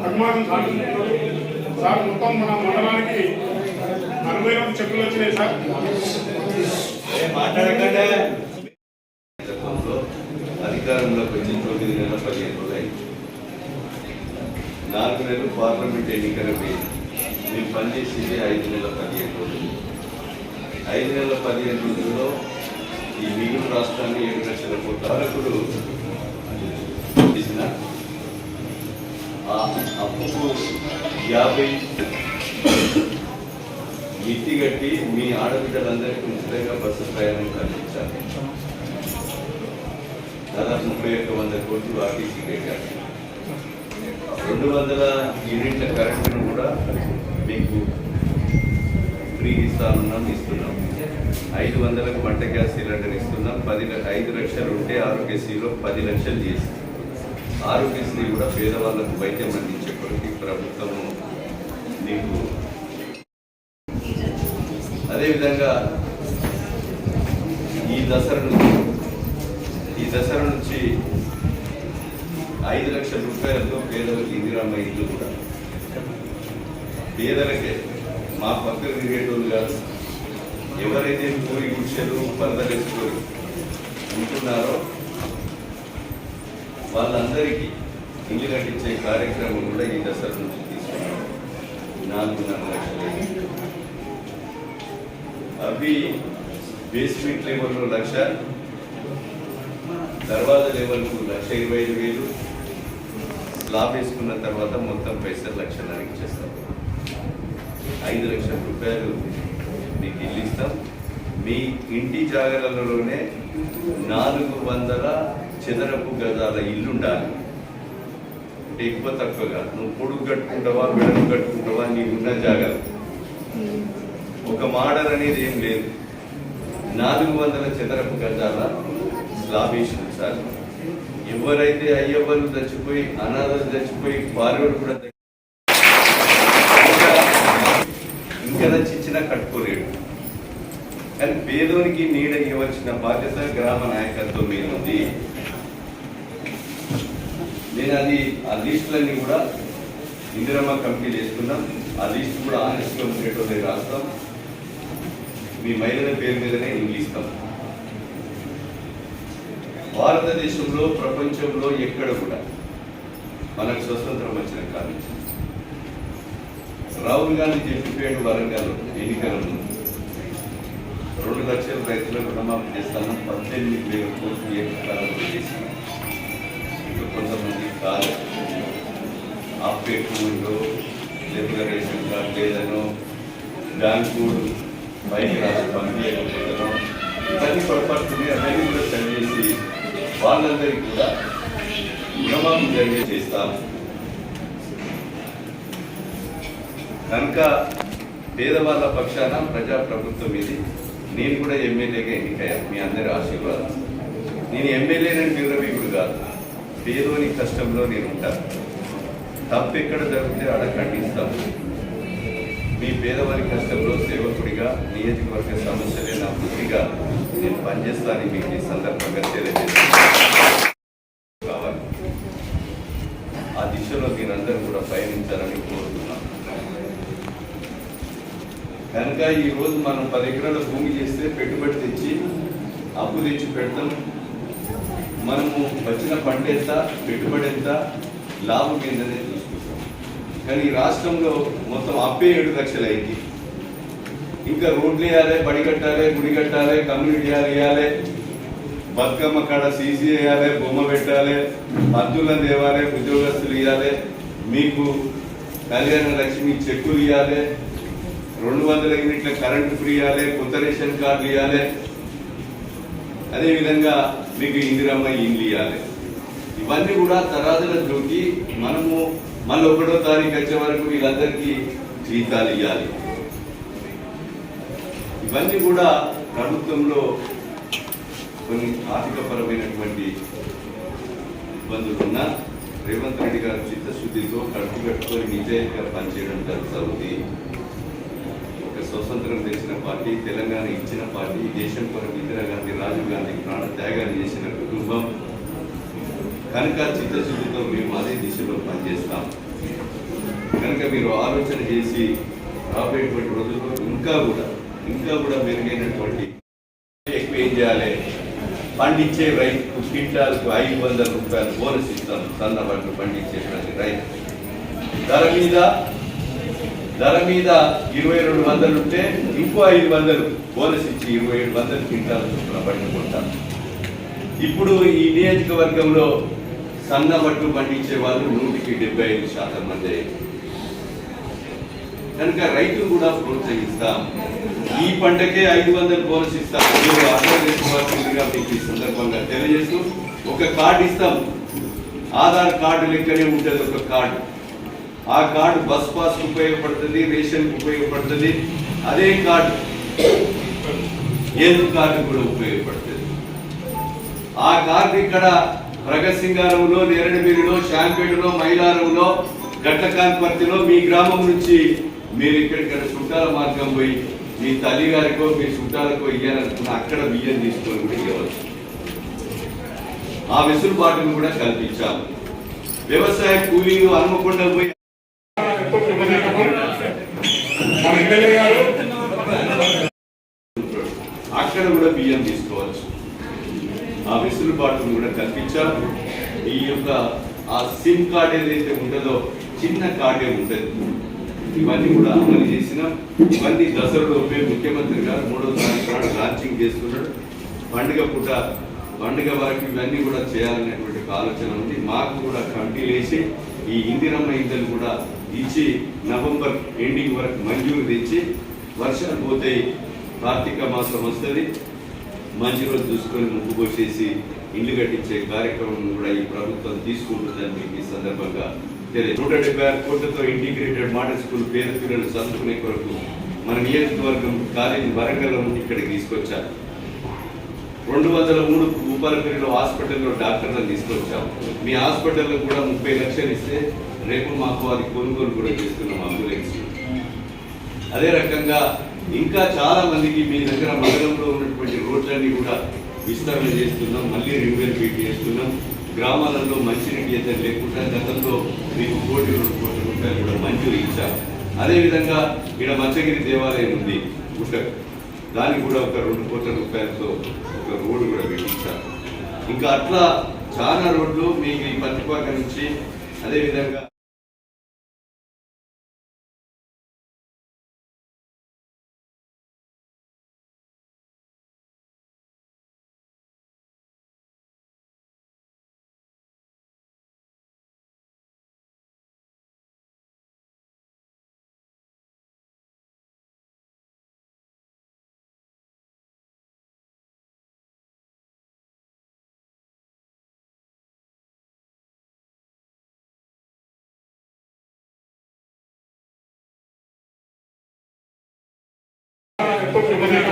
అభిమానం సాధిస్తున్నారు సార్ మొత్తం మన మండలానికి అరవై రెండు చెప్పులు వచ్చినాయి సార్. మాట్లాడకండి. అధికారంలోకి వచ్చి తొమ్మిది నెలల పదిహేను రోజులు నాలుగు నెలలు పార్లమెంట్ ఎన్నికలు మేము మీరు పనిచేసేది ఐదు నెలల పదిహేను రోజులు. ఐదు నెలల పదిహేను రోజుల్లో ఈ మిగులు రాష్ట్రాన్ని ఏడు లక్షల కోట్ల వరకులు చేసిన ఆ అప్పుకు యాభై మిత్తి కట్టి మీ ఆడబిడ్డలందరికీ ఉచితంగా బస్సు ప్రయాణం కల్పించాలి దాదాపు ముప్పై ఒక్క వంద కోట్లు ఆర్టీసీ కట్టారు రెండు వందల యూనిట్ల కరెంటును కూడా మీకు ఫ్రీ ఇస్తానున్నాం ఇస్తున్నాం ఐదు వందలకు వంట గ్యాస్ సిలిండర్ ఇస్తున్నాం. పది ఐదు లక్షలు ఉంటే ఆరోగ్యశ్రీలో పది లక్షలు చేసి ఆరోగ్యశ్రీ కూడా పేదవాళ్ళకు వైద్యం అందించే కొరకు ప్రభుత్వము నీకు అదేవిధంగా ఈ దసరా నుంచి ఈ దసరా నుంచి ఐదు లక్షల రూపాయలతో పేదలకు ఇందిరామ్మ ఇల్లు కూడా. పేదలకే మా పక్కన తిరిగేటోళ్ళు కాదు ఎవరైతే కోరి గుడిసెలు పరదలేసుకొని ఉంటున్నారో వాళ్ళందరికీ ఇల్లు కట్టించే కార్యక్రమం కూడా ఈ దసరా నుంచి తీసుకున్నాం. నాలుగున్నర లక్షలు అవి బేస్మెంట్ లెవెల్లో లక్ష తర్వాత లెవెల్కు లక్ష ఇరవై ఐదు వేలు. లాభ వేసుకున్న తర్వాత మొత్తం పైసలు లక్షన్నర ఇచ్చేస్తాం. ఐదు లక్షల రూపాయలు మీకు ఇల్లు ఇస్తాం. మీ ఇంటి జాగ్రత్తలోనే నాలుగు వందల చదరపు గజాల ఇల్లుండాలి. అంటే ఎక్కువ తక్కువగా నువ్వు పొడుగు కట్టుకుంటావా వెడలు కట్టుకుంటావా నీకున్న జాగ్రత్త ఒక మోడల్ అనేది ఏం లేదు. నాలుగు వందల చదరపు గజాల స్లాబ్ ఎవరైతే అయ్యవ్వలు చచ్చిపోయి అనాథలు చచ్చిపోయి పార్వడు కూడా ఇంకా నచ్చిచ్చినా కట్టుకోలేడు. కానీ పేదోనికి నీడ ఇవ్వవలసిన బాధ్యత గ్రామ నాయకత్వం మీద ఉంది. నేను అది ఆ లిస్టులన్నీ కూడా ఇందిరమ్మ కమిటీ చేసుకున్నాం. ఆ లిస్ట్ కూడా ఆనెస్ట్గా ఉండేటోదే రాస్తాం. మీ మహిళల పేరు మీదనే ఇల్లు ఇస్తాం భారతదేశంలో ప్రపంచంలో ఎక్కడ కూడా మనకు స్వతంత్రం వచ్చిన కాదు రాహుల్ గాంధీ చెప్పిపోయాడు వరంగల్ ఎన్నికలను. రెండు లక్షల రైతులకు రుణమాఫీ చేస్తాను పద్దెనిమిది వేల కోట్లు ఏకకాలంలో చేసిన ఇంకా కొంతమంది కాదు ఆపేటూరులో లేకపోతే రేషన్ కార్డు లేదనో బ్యాంకు బయట రాసి పంపించకపోతేనో ఇవన్నీ పొరపాటుని అవన్నీ కూడా సరిచేసి వాళ్ళందరికీ కూడా రుణమాఫీ జరిగే చేస్తాం కనుక పేదవాళ్ళ పక్షాన ప్రజా ప్రభుత్వం ఇది. నేను కూడా ఎమ్మెల్యేగా ఎన్నికయ్యాను మీ అందరి ఆశీర్వాదం. నేను ఎమ్మెల్యేనని ఇప్పుడు కాదు. పేరుని కష్టంలో నేను ఉంటాను తప్పు ఎక్కడ జరిగితే అడ ఖండిస్తాను మీ పేదవారి కష్టంలో సేవకుడిగా నియోజకవర్గ సమస్యలే నా వృత్తిగా నేను పనిచేస్తానని మీకు ఈ సందర్భంగా తెలియజేస్తాను కావాలి. ఆ దిశలో మీరందరూ కూడా పయనించాలని కోరుతున్నాను. కనుక ఈ రోజు మనం పది ఎకరాల భూమి చేస్తే పెట్టుబడి తెచ్చి అప్పు తెచ్చి పెడతాం. మనము వచ్చిన పంట ఎంత పెట్టుబడి ఎంత లాభం ఏంటనేది చూసుకుంటాం కానీ ఈ రాష్ట్రంలో మొత్తం అప్పే ఏడు లక్షలు అయింది. ఇంకా రోడ్లు వేయాలి బడి కట్టాలి గుడి కట్టాలి కమ్యూనిటీ వేయాలి బతుకమ్మ కాడ సీసీ వేయాలి బొమ్మ పెట్టాలి పద్దులను తేవాలి ఉద్యోగస్తులు ఇవ్వాలి మీకు కళ్యాణ లక్ష్మి చెక్కులు ఇవ్వాలి రెండు వందల యూనిట్ల కరెంటు ఫ్రీ ఇవ్వాలి కొత్త రేషన్ కార్డులు ఇవ్వాలి అదేవిధంగా మీకు ఇందిరమ్మ ఇండ్లు ఇవ్వాలి ఇవన్నీ కూడా తరాదుల జోకి మనము మళ్ళీ ఒకటో తారీఖు వచ్చే వరకు వీళ్ళందరికీ జీతాలు ఇవ్వాలి ఇవన్నీ కూడా ప్రభుత్వంలో కొన్ని ఆర్థికపరమైనటువంటి ఇబ్బందులు ఉన్నా రేవంత్ రెడ్డి గారు చిత్తశుద్ధితో కడుపు కట్టుకొని నిజాయితీగా పనిచేయడం జరుగుతుంది స్వతంత్రం తెచ్చిన పార్టీ తెలంగాణ ఇచ్చిన పార్టీ దేశం కొరకు ఇందిరాగాంధీ రాజీవ్ గాంధీ ప్రాణ త్యాగాలు చేసిన కుటుంబం కనుక చిత్తశుద్ధితో మేము అదే దిశలో పనిచేస్తాం. కనుక మీరు ఆలోచన చేసి రాబోయేటువంటి రోజుల్లో ఇంకా కూడా ఇంకా కూడా మెరుగైనటువంటి ఎక్కువ ఏం చేయాలి? పండించే రైతు క్వింటాల్కు ఐదు వందల రూపాయలు బోనస్ ఇస్తాం. సన్న పండించేటువంటి రైతు. ధర మీద ధర మీద ఇరవై రెండు వందలు ఉంటే ఇంకో ఐదు వందలు. బోనస్ ఇచ్చి ఇరవై ఏడు వందలు క్వింటాల్ చొప్పున పండుకుంటాం ఇప్పుడు ఈ నియోజకవర్గంలో సన్న మట్టు పండించే వాళ్ళు నూటికి డెబ్బై ఐదు శాతం మంది. కనుక రైతు కూడా ప్రోత్సహిస్తాం. ఈ పంటకే ఐదు వందలు బోనస్ ఇస్తాం. మీరు అర్థం చేసుకోవాల్సిందిగా మీకు ఈ సందర్భంగా తెలియజేస్తూ ఒక కార్డు ఇస్తాం. ఆధార్ కార్డు లెక్కనే ఉంటుంది ఒక కార్డు. ఆ కార్డు బస్ పాస్ ఉపయోగపడుతుంది రేషన్ ఉపయోగపడుతుంది. అదే కార్డు ఏదు కార్డు కూడా ఉపయోగపడుతుంది. ఆ కార్డు ఇక్కడ ప్రగత్ సింగారంలో నేరడిమిరిలో శాంపేటలో మైలారంలో గట్లకాంతిపర్తిలో మీ గ్రామం నుంచి మీరు ఇక్కడికి చుట్టాల మార్గం పోయి మీ తల్లి గారికో మీ చుట్టాలకో ఇయ్యాలనుకున్న అక్కడ బియ్యం తీసుకొని కూడా ఇవ్వచ్చు ఆ వెసులుబాటును కూడా కల్పించాము. వ్యవసాయ కూలీలు హనుమకొండ పోయి మన ఎమ్మెల్యే గారు అక్కడ కూడా బియ్యం తీసుకోవచ్చు. ఆ వెసులుబాటును కూడా కల్పించారు. ఈ యొక్క ఆ సిమ్ కార్డ్ ఏదైతే ఉంటుందో చిన్న కార్డే ఉంటుంది. ఇవన్నీ కూడా అమలు చేసినాం. ఇవన్నీ దసరాలోపే ముఖ్యమంత్రి గారు మూడో తారీఖు లాంచింగ్ చేస్తున్నాడు. పండుగ పూట పండుగ వరకు ఇవన్నీ కూడా చేయాలనేటువంటి ఆలోచన ఉంది. మాకు కూడా కమిటీలు వేసి ఈ ఇందిరమ్మ ఇందలు కూడా ఇచ్చి నవంబర్ ఎండింగ్ వరకు మంజూరు తెచ్చి వర్షాలు పోతాయి కార్తీక మాసం వస్తుంది. మంచి రోజు చూసుకొని ముగ్గు పోసేసి ఇల్లు కట్టించే కార్యక్రమం కూడా ఈ ప్రభుత్వం తీసుకుంటుందని మీకు ఈ సందర్భంగా తెలియదు. నూట డెబ్బై ఆరు కోట్లతో ఇంటిగ్రేటెడ్ మోడల్ స్కూల్ పేద పిల్లలు చదువుకునే కొరకు మన నియోజకవర్గం కాలేజీ వరంగల్ ఇక్కడ ఇక్కడికి తీసుకొచ్చారు. రెండు వందల మూడు ఉపాలపల్లిలో హాస్పిటల్లో డాక్టర్లను తీసుకొచ్చాం. మీ హాస్పిటల్లో కూడా ముప్పై లక్షలు ఇస్తే రేపు మాకు అది కొనుగోలు కూడా చేస్తున్నాం అంబులెన్స్. అదే రకంగా ఇంకా చాలా మందికి మీ దగ్గర మండలంలో ఉన్నటువంటి రోడ్లన్నీ కూడా విస్తరణ చేస్తున్నాం మళ్ళీ రివెల్పేట్ చేస్తున్నాం. గ్రామాలలో మంచినీటి అయితే లేకుండా గతంలో మీకు కోటి రెండు కోట్ల రూపాయలు కూడా మంజూరు ఇచ్చాం. అదేవిధంగా ఇక్కడ మంచగిరి దేవాలయం ఉంది గుట్టకు దానికి కూడా ఒక రెండు కోట్ల రూపాయలతో ఒక రోడ్డు కూడా పెట్టించారు. ఇంకా అట్లా చాలా రోడ్లు మీకు ఈ పత్తిపాక నుంచి అదేవిధంగా Gracias.